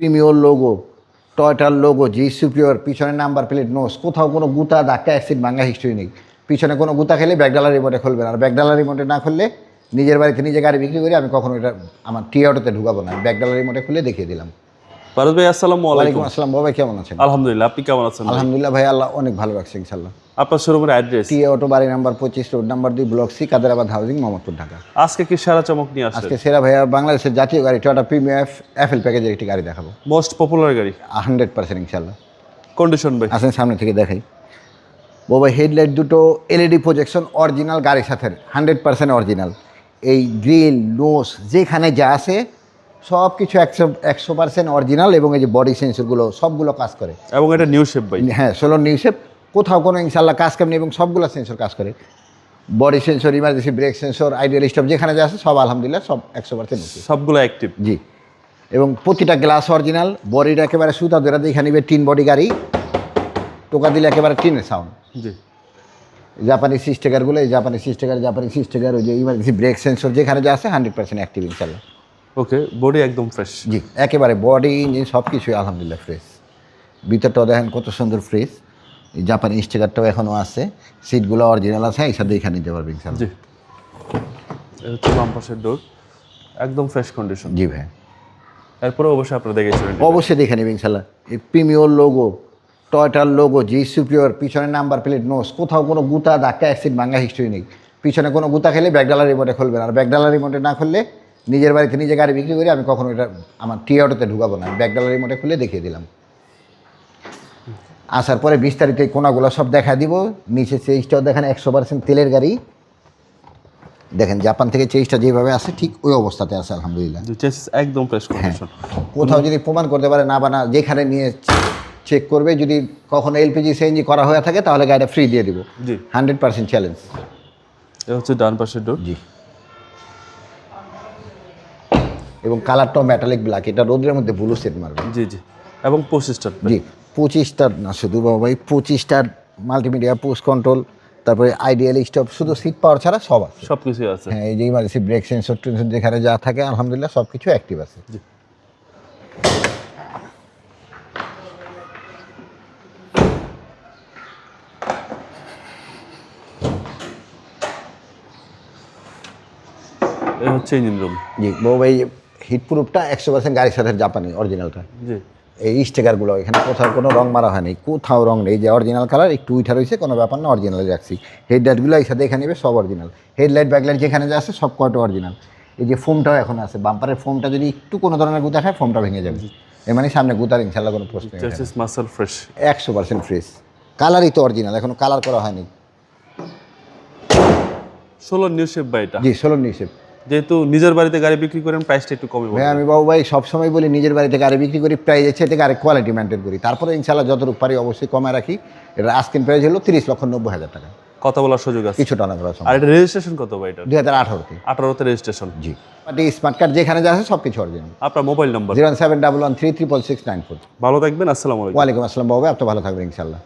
Premier logo টয়টার logo G superior পিছনে number plate নোস কোথাও কোনো গুতা, ধাক্কা অ্যাক্সিড ভাঙ্গা হিস্ট্রি নেই। পিছনে কোনো গুতা খেলে ব্যাগডালার রিমোটে না আর ব্যাগডালার রিমোটে না খুললে নিজের বাড়িতে নিজে গাড়ি বিক্রি করি আমি কখনো এটা আমার টি অটোতে ঢুকাবো না। ব্যাগডালার রিমোটে খুলে দেখিয়ে দিলাম। ফারুজ ভাই আসসালামু আলাইকুম। আসসালাম। বাবাই কেমন আছেন? আলহামদুলিল্লাহ আপনি কেমন আছেন আলহামদুলিল্লাহ ভাই আল্লাহ অনেক ভালো রাখছে ইনশাল্লাহ আপনার শোরুমের অ্যাড্রেস টি অটো বাড়ি নাম্বার পঁচিশ রোড নাম্বার দুই block C Kaderabad housing Mohammadpur Dhaka. আজকে কি সারা চমক নিয়ে আসছেন আজকে সেরা ভাইয়া বাংলাদেশের জাতীয় গাড়ি টয়টা প্রিমিয়াম এফ এফএল প্যাকেজের একটি গাড়ি দেখাবো। মোস্ট পপুলার গাড়ি? হান্ড্রেড পার্সেন্ট ইনশাল্লাহ কন্ডিশন ভাই? আসেন সামনে থেকে দেখাই। বাবা হেডলাইট দুটো এলইডি প্রজেকশন অরিজিনাল গাড়ির সাথে হান্ড্রেড পার্সেন্ট অরিজিনাল এই গ্রিল নোস যেখানে যা আছে সব কিছু একশো একশো পার্সেন্ট অরিজিনাল এবং এই যে বডি সেন্সরগুলো সবগুলো কাজ করে। এবং এটা নিউ শেপ ভাই। হ্যাঁ ষোলো নিউসে কোথাও কোনো ইনশাল্লাহ কাজ কামনি এবং সবগুলো সেন্সর কাজ করে। Body sensor emergency brake sensor ideal stop যেখানে যা আছে সব আলহামদুলিল্লাহ সব একশো পার্সেন্ট সবগুলো অ্যাক্টিভ জি। এবং প্রতিটা গ্লাস অরিজিনাল বডিটা একেবারে সুতা ধরে দেখে নিবে টিন বডি গাড়ি। টোকা দিলে একেবারে টিনের সাউন্ড জি। জাপানি সিস্টেকারগুলো এই জাপানি সিস্টেকার জাপানি সিস্টেকার ওই যে ইমার্জেন্সি ব্রেক সেন্সর যেখানে যা আছে হান্ড্রেড পার্সেন্ট অ্যাক্টিভ ইনশাল্লাহ ওকে বডি একদম ফ্রেশ জি একেবারে বডি ইঞ্জিন সব কিছুই আলহামদুলিল্লাহ ফ্রেশ ভিতরটাও দেখেন কত সুন্দর ফ্রেশ জাপানি স্টিকারটাও এখনও আছে। সিটগুলো অরিজিনাল আছে এই সাথে এখানে নিতে পারবে ইনশাল্লাহ জি। হচ্ছে বাম পাশের ডোর একদম ফ্রেশ কন্ডিশন জি ভাই। এরপরে অবশ্যই আপনারা দেখেছিলেন অবশ্যই দেখে নেবে ইনশাল্লাহ এই প্রিমিয়র লোগো টয়টার লোগো জি সুপিওর পিছনে নাম্বার প্লেট নোস কোথাও কোনো গুতা ধাক্কা অ্যাক্সিড ভাঙ্গা হিস্ট্রি নেই। পিছনে কোনো গুতা খেলে ব্যাগডালার রিমোটে খুলবেন আর ব্যাগডালার রিমোটে না খুললে নিজের বাড়িতে নিজে গাড়ি বিক্রি করি আমি কখনো এটা আমার টি অটোতে ঢুকাবো না। ব্যাগডালার রিমোটে খুলে দেখিয়ে দিলাম। আসার পরে বিস্তারিত এই কোনাগুলো সব দেখা দিব। নিচে চেইসটাও দেখেন একশো পার্সেন্ট তেলের গাড়ি। দেখেন জাপান থেকে চেইসটা যেভাবে আসে ঠিক ওই অবস্থাতে আছে আলহামদুলিল্লাহ। একদম কন্ডিশন কোথাও যদি প্রমাণ করতে পারে না বানা যেখানে নিয়ে চেক করবে যদি কখনো এলপিজি সিএনজি করা হয়ে থাকে তাহলে গাড়িটা ফ্রি দিয়ে দিব। জি। হান্ড্রেড পার্সেন্ট চ্যালেঞ্জ এটা হচ্ছে ডান পাশের ডোর জি। এবং কালারটাও মেটালিক ব্ল্যাক এটা রোদের মধ্যে ব্লু সেট মারবে জি জি। এবং পঁচিশটা জি পঁচিশটার না শুধু বাবা ভাই পঁচিশটার মাল্টিমিডিয়া পোস্ট কন্ট্রোল তারপরে আইডিয়াল স্টপ শুধু সিট পাওয়ার ছাড়া সব আছে। সব কিছুই আছে। হ্যাঁ এই যে ইমার্জেন্সি ব্রেক সেন্সর টেন্সর যেখানে যা থাকে আলহামদুলিল্লাহ সব কিছু অ্যাক্টিভ আছে। জি। এই হচ্ছে ইঞ্জিন রুম জি বাবা ভাই হিট প্রুফটা একশো পার্সেন্ট গাড়ির সাথে জাপানি অরিজিনালটা এই স্টিকারগুলো এখানে কোথাও কোনো রং মারা হয়নি কোথাও রং নেই যে অরিজিনাল কালার একটু উঠা রয়েছে কোনো ব্যাপার না অরিজিনাল রাখছি হেডলাইটগুলো এই সাথে এখানে নেবে সব অরিজিনাল হেডলাইট ব্যাকলাইট যেখানে যা আছে সব কয়টা অরিজিনাল এই যে ফোমটাও এখন আছে বাম্পারের ফোমটা যদি একটু কোনো ধরনের গুতা খায় ফোমটা ভেঙে যাবে। এ মানে সামনে গুতার ইনশাল্লাহ কোনো প্রশ্ন ফ্রেশ একশো পার্সেন্ট ফ্রেশ কালারই তো অরিজিনাল এখনও কালার করা হয়নি। ষোলো নিউ শেপ বা এটা? জি ষোলো নিউসেপ যেহেতু নিজের বাড়িতে গাড়ি বিক্রি করেন প্রাইসটা একটু কমে ভাই বলবেন আমি বাবু ভাই সবসময় বলি নিজের বাড়িতে গাড়ি বিক্রি করি প্রাইজের চেয়ে গাড়ি কোয়ালিটি মেনটেন করি। তারপরে ইনশাল্লাহ যতটুকু পারি অবশ্যই কমায় রাখি। এটা আস্কিন প্রাইস হলো তিরিশ লক্ষ নব্বই হাজার টাকা। কথা বলার সুযোগ আছে। কিছু টানা করা আর এটা রেজিস্ট্রেশন কত বা এটা? দুই হাজার আঠারোতে। আঠারোতে রেজিস্ট্রেশন জি। মানে স্মার্ট কার্ড যেখানে যা আছে সব কিছু অরিজিনাল আপনার mobile number zero seven double one three three triple six nine four. ভালো থাকবেন আসসালামু আলাইকুম। ওয়ালাইকুম আসসালাম বাবু আপনি ভালো থাকবেন ইনশাল্লাহ